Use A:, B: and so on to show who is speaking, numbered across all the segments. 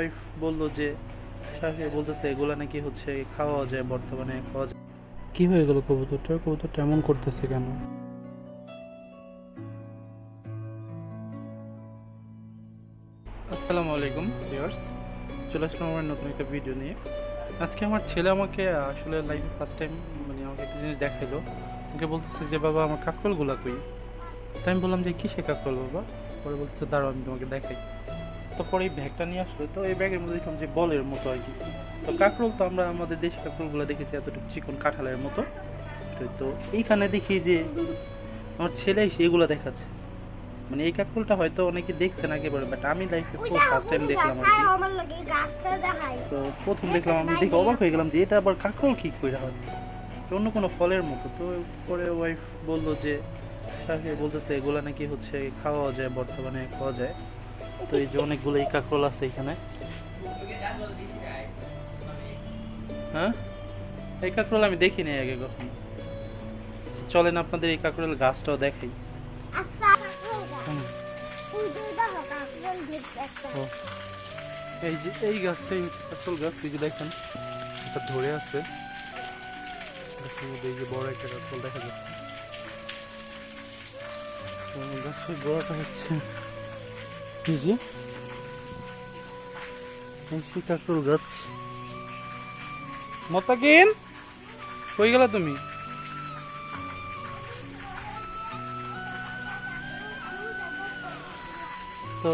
A: Wife বলল যে শাশুড়ি বলতেছে এগুলা নাকি হচ্ছে খাওয়া যায় বর্তমানে খাওয়া যায়। কি হয়ে গেল কবুতরটা কবুতরটা এমন করতেছে কেন? আসসালামু আলাইকুম ভিউয়ার্স চলে আসলাম আমার নতুন একটা ভিডিও নিয়ে। আজকে আমার ছেলে আমাকে আসলে লাইফে ফার্স্ট টাইম মানে আমাকে একটা জিনিস দেখাল আমাকে বলতেছে যে বাবা আমার কাকরগুলা কই? তাই আমি বললাম যে কিসে কাকরল বাবা? পরে বলছে দাঁড়াও আমি তোমাকে দেখাই। তো পরে এই ব্যাগটা নিয়ে আসলো। তো এই ব্যাগের মধ্যে দেখলাম যে বলের মতো আর কি। তো কাকরোল তো আমরা আমাদের দেশি কাকরোলগুলো দেখেছি এতটুকু চিকন কাঁঠালের মতো। তো- এইখানে দেখি যে আমার ছেলে এসে এগুলো দেখাচ্ছে। মানে এই কাকরোলটা হয়তো অনেকে দেখছেন একেবারে বাট আমি লাইফে খুব ফার্স্ট টাইম দেখলাম আর কি। তো প্রথম দেখলাম আমি দেখে অবাক হয়ে গেলাম যে এটা আবার কাঁকরোল কি করে হয়? তো অন্য কোনো ফলের মতো। তো পরে ওয়াইফ বলল যে বলতেছে এগুলো নাকি হচ্ছে খাওয়া যায় বর্তমানে খাওয়া যায়। তো এই যে অনেকগুলো এই কাঁকরোল আছে এখানে। হ্যাঁ? এই কাঁকরোল আমি দেখিনি আগে কখনো। চলেন আপনাদের এই কাঁকরোল গাছটাও দেখাই।
B: আচ্ছা।
A: এই যে এই গাছটাই হচ্ছে কাঁকরোল গাছ এই যে দেখেন এটা ধরে আছে। এই যে বড় একটা কাঁকরোল দেখা যাচ্ছে। গাছের গোড়াটা হচ্ছে? যে সেই কাঁকরোল গাছ মতাকিন কই গেলা তুমি তো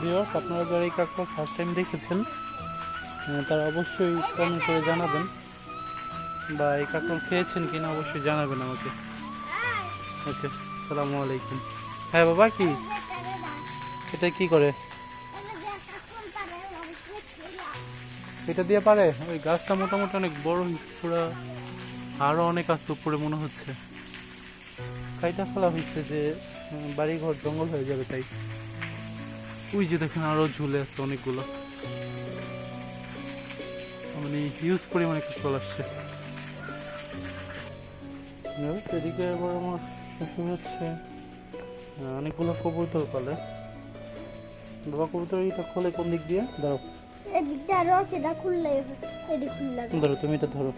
A: ভিউয়ার্স আপনারা যারা এই কাকটা ফার্স্ট টাইম দেখেছেন? আহ, তারা অবশ্যই কমেন্ট করে জানাবেন। বা এই কাকল খেয়েছেন কিনা অবশ্যই জানাবেন আমাকে। ওকে আসসালামু আলাইকুম। হ্যাঁ বাবা কি? এটা কি করে? এটা দিয়ে পারে? ওই গাছটা মোটামুটি অনেক বড়, পুরো আরও অনেক আছে উপরে মনে হচ্ছে। কাইটা ফেলা হয়েছে যে বাড়িঘর জঙ্গল হয়ে যাবে তাই। ওই যে দেখেন আরও ঝুলে আছে অনেকগুলো। মানে হিউজ পরিমাণে কাঁকড়াল আসছে। এদিকে আবার আমার হচ্ছে। অনেকগুলো কবুতর পালে। বাবা কবুতর এটা খোলে কোন দিক দিয়ে? ধরো
B: এদিকটা রস এটা খুললে এদিক খুললে
A: ধরো তুমি এটা ধরো।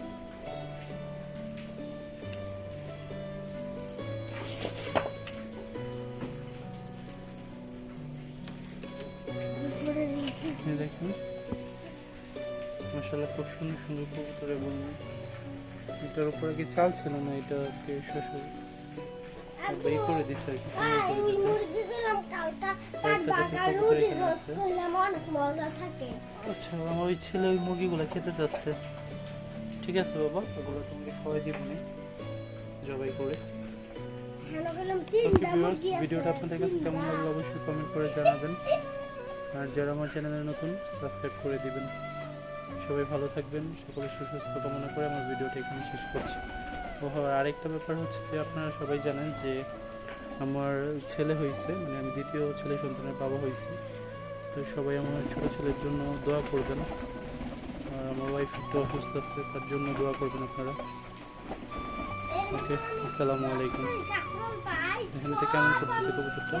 A: দেখুন। মশালা খুব সুন্দর সুন্দর কবুতর এবং এটার উপরে কি চাল ছিল না? এটাকে শ্বশুর বের করে দিচ্ছে আর কি আচ্ছা আমার ওই ছেলে ওই মুরগিগুলো খেতে যাচ্ছে। ঠিক আছে বাবা ওগুলো তোমাকে খাওয়াই দিব নি জবাই করে। ভিডিওটা আপনাদের কাছে কেমন লাগল অবশ্যই কমেন্ট করে জানাবেন। আর যারা আমার চ্যানেলে নতুন সাবস্ক্রাইব করে দিবেন। সবাই ভালো থাকবেন সকলের সুস্বাস্থ্য কামনা করে আমার ভিডিওটা এখানে শেষ করছি। ও আরেকটা ব্যাপার হচ্ছে যে আপনারা সবাই জানেন যে আমার ছেলে হয়েছে মানে আমি দ্বিতীয় ছেলে সন্তানের বাবা হয়েছে। তো সবাই আমার ছোটো ছেলের জন্য দোয়া করবেন। আর আমার ওয়াইফ একটু অসুস্থ আছে, তার জন্য দোয়া করবেন আপনারা। ওকে আসসালামু আলাইকুম। এখানে থেকে কেমন করতেছে কবুতরটা